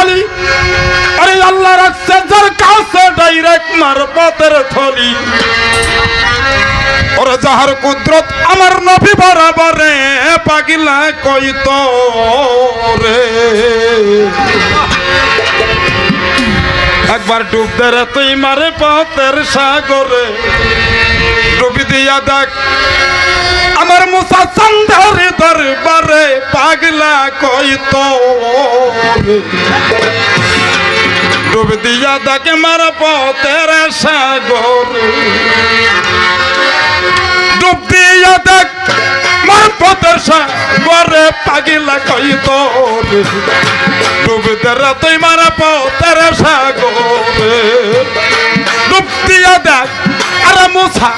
আরে কাছে ডাইরেক্ট মার থলি ওরে যাহার কুদরত আমার নবী বরাবরে, পাগিলা কই রে। একবার ডুব দে রে তুই মারে পথের সাগরে। ডুবি দিয়া দেখ, আমার মুসা চন্দ্রের দরবারে পাগলা কই তো রে। ডুব দিয়া দেখ মার পথের সাগরে ডুব দিয়া দেখ মার পথের সাগরে, পাগলা কই তো ডুব দে তুই মার পথের সাগরে ডুব দিয়া দেখ আরে মুসা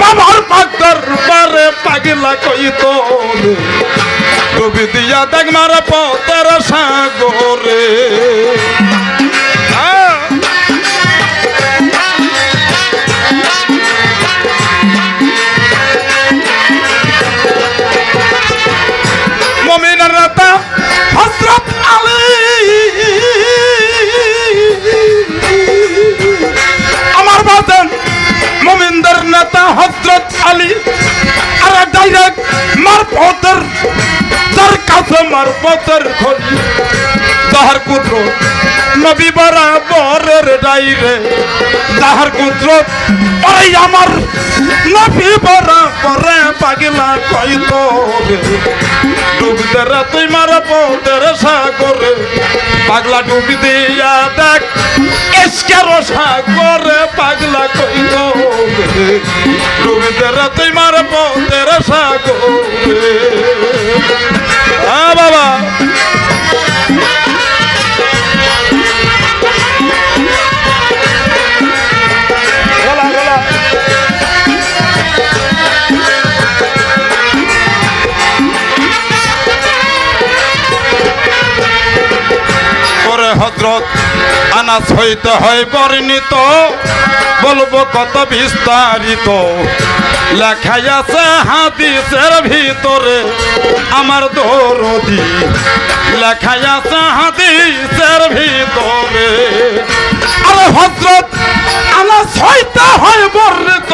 মামার পাগর বারে পাগলা কই তো রে। ডুবি দিয়া দেখ মার পথের সাগরে মারপথের খলি তাহার পুত্র নবী বরাবরের ডাইরে তাহার পুত্র ওই আমার নবী বরাবরে পাগলা কইল ডুবতে রে তুই মার পথের সাগরে, পাগলা ডুবি দিয়া দেখ এসকের সাগরে পাগলা কইল ডুবতে রে তুই মার পথের সাগরে। হ্যাঁ বাবা। হজরত আনাস হইতে হয় বর্ণিত বলব কত বিস্তারিত। লেখাই আছে হাদিসের ভিতরে, আমার দরদি। লেখাই আছে হাদিসের ভিতরে, আরে হজরত আনাস হইতে হয় বর্ণিত।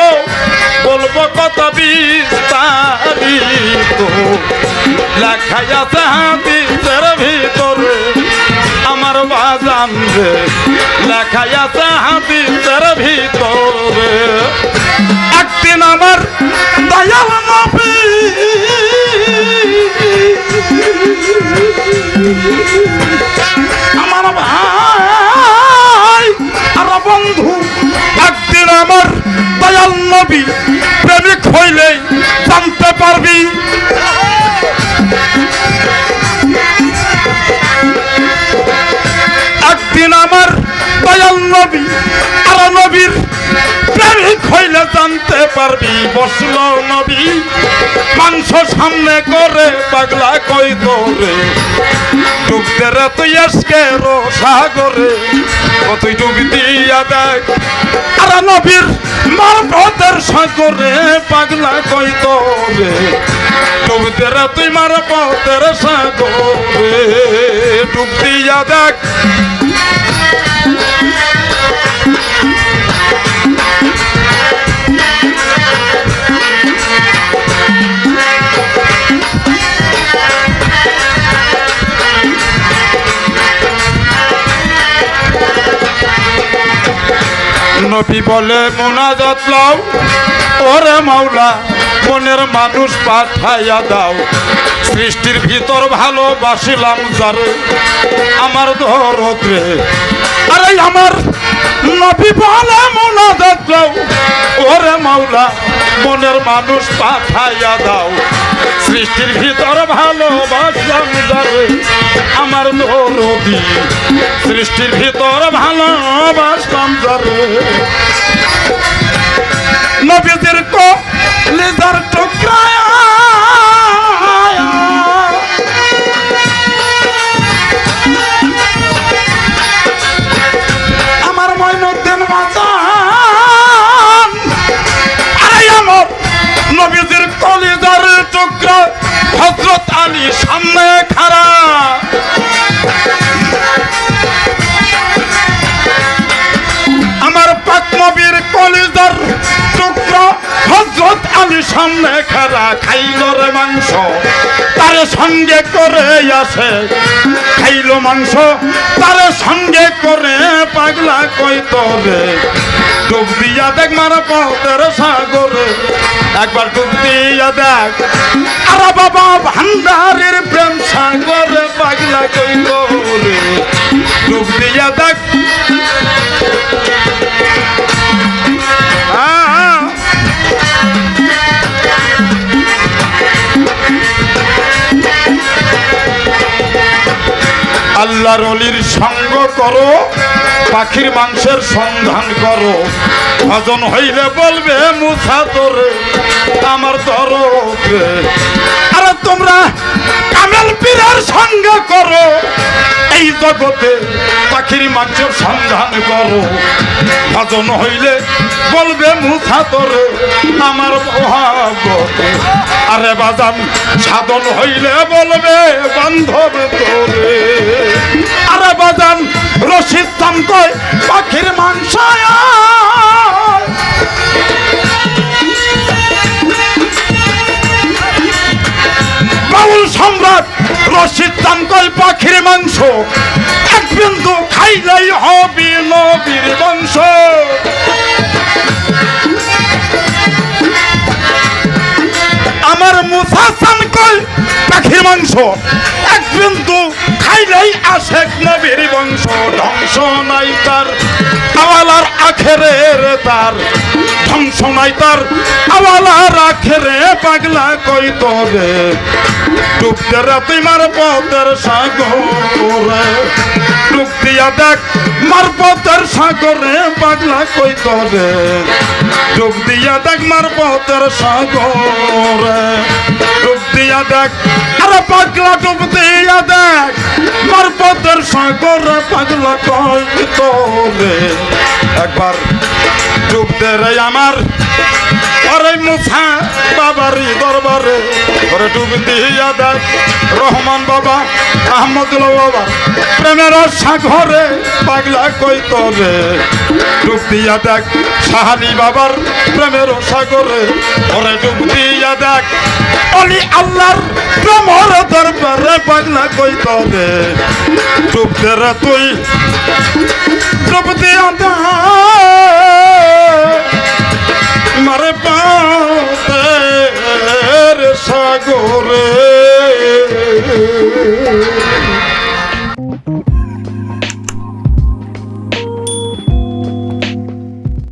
বলব কত বিস্তারিত। লেখাই আছে হাদিসের ভিতরে, আমার বাজান লেখাই আছে হাদিসের ভিতরে আমার আমার ভাই আর বন্ধু একদিন আমার দয়াল নবী প্রেমিক হইলে জানতে পারবি। একদিন আমার দয়াল নবী আর নবীর প্রেমিক হইলে জানতে পারবি, বসল নবী। মাংস সামনে করে পাগলা কই তোরে? ডুবতে রে তুই আজকে রো সাগরে তুই ডুবি দিয়া দেখ, আর নবীর মার পথের সাগরে পাগলা কই তোরে? ডুবতে রে তুই মার পথের সাগরে, ডুব দিয়া দেখ। নবী বলে মোনাজাত লাও। ওরে মাওলা, মনের মানুষ পাঠাইয়া দাও। সৃষ্টির ভিতর ভালোবাসিলাম যারে। আমার ধরত্রে আরে আমার নবী বলে মোনাজাত লাও। ওরে মাওলা, মনের মানুষ পাঠাইয়া দাও। সৃষ্টির ভিতর ভালোবাসলাম যারে। আমার নদী সৃষ্টির ভিতর ভালোবাসলাম কলিজার টুকরো হজরত আমি সামনে খারা খাইলর মাংস। তার সঙ্গে করে আসে খাইল মাংস। তার সঙ্গে করে পাগলা কই তবে ডুব দিয়া দেখ মারা পথের সাগরে। একবার ডুব দিয়া দেখ, আরে বাবা ভান্ডারের প্রেম সাগরে পাগলা কই তবে ডুব দিয়া দেখ আল্লাহর অলির সঙ্গ করো, পাখির মাংসের সন্ধান করো। ভজন হইলে বলবে মুসা তোরে আমার দরদে। আরে তোমরা কামেল পীরের সঙ্গ করো, এই জগতে পাখির মাংসের সন্ধান করো। ভজন হইলে বলবে মুসা তোরে আমার মহাবতে আরে বাজান, সাধন হইলে বলবে বান্ধব তোরে। আরে বাজান, রশিদ কয় পাখির মাংস দাম কয় পাখির মাংস। এক বিন্দু খাইলেই হবে নবীর বংশ আমার মুসাসান কই পাখির মাংস। এক বিন্দু খাইলেই আসে নবীর বংশ ধ্বংস নাই তার আওয়ালার আখেরের তার। ধ্বংস নাই তার পাগলা কই তোরে ডুবতে রাতে মার পথের সাগরে ডুব দিয়া দেখ, মার পথের সাগরে পাগলা কই তোরে ডুব দিয়া দেখ, মার পথের সাগরে। ডুব দিয়া দেখ, আরে পাগলা ডুব দিয়া দেখ, মার পথের সাগরে পাগলা কই তোরে একবার ডুব দে রে আমার আরে মুসা বাবারি দরবারে। ওরে ডুব দিয়া দেখ রহমান বাবা, আহমদুল্লাহ বাবা। প্রেমের সাগরে পাগলা কই তোরে ডুব দিয়া দেখ সাহানি বাবার প্রেমের সাগরে ওরে ডুব দিয়া দেখ অলি আল্লাহর প্রেমর দরবারে পাগলা কই তোরে ডুব দে তুই, ডুব দিয়া দেখ